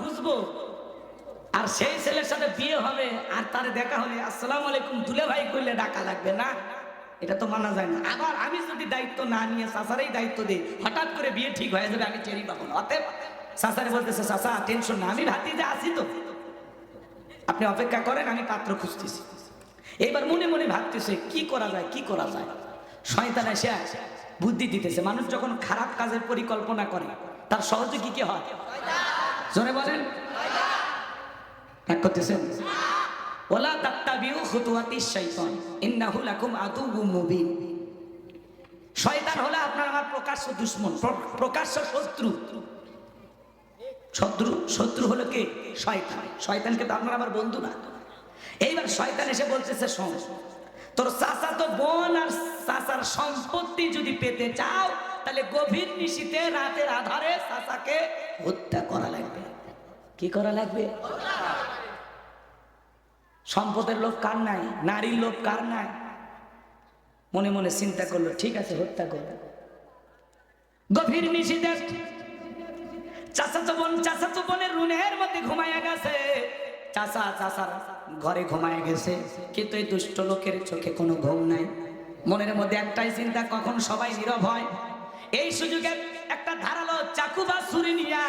খুঁজবো। আর সেই ছেলের সাথে বিয়ে হবে, আর তার দেখা হলে আসসালাম আলাইকুম, দুলে ভাই করলে ডাকা লাগবে না। এটা তো মানা যায় না। আবার আমি যদি দায়িত্ব না নিয়ে সাসারেই দায়িত্ব দিই, হঠাৎ করে বিয়ে ঠিক হয়ে যাবে, আমি চেরি পাবো না। অতএব সাসারে বলতেছে, সাসা টেনশন না। আমি ভাতি যে আসি তো। আপনি অপেক্ষা করেন, আমি পাত্র খুঁজতেছি। এইবার মনে মনে ভাবতেছে, কি করা যায়, কি করা যায়? শয়তান এসে বুদ্ধি দিতেছে। মানুষ যখন খারাপ কাজের পরিকল্পনা করে, তার সহযোগী কি হয়? জোরে বলেন। এক করতেছেন? ওলা তাত্তাবিউ খুতুয়াতি শাইতান, ইন্নাহু লাকুম আদুউম মুবিন। শয়তান হলো আপনার আমার প্রকাশ্য দুশ্মন প্রকাশ্য শত্রু। শত্রু শত্রু হলো কে? শয়তান। শয়তানকে তো আপনার আমার বন্ধু না। এইবার শয়তান এসে বলতেছে, শোন, তোর চাচা তো বোন আর চাচার সম্পত্তি যদি পেতে চাও, তাহলে গভীর নিশীতে রাতের আধারে চাচাকে হত্যা করা লাগবে। কি করা লাগবে? সম্পদের লোভ কার নাই? নারীর লোভ কার নাই? মনে মনে চিন্তা করল, ঠিক আছে, হত্যা করবে। গভীর নিশীতে চাচাতো বোন চাচাতো বোনের রুনের মধ্যে ঘুমাইয়া গেছে। চাচা চাচার ঘরে ঘুমায় গেছে। কিন্তু এই দুষ্ট লোকের চোখে কোনো ঘুম নাই। মনের মধ্যে একটাই চিন্তা, কখন সবাই নীরব হয়? এই সুযোগে একটা ধারালো চাকু বা ছুরি নিয়ে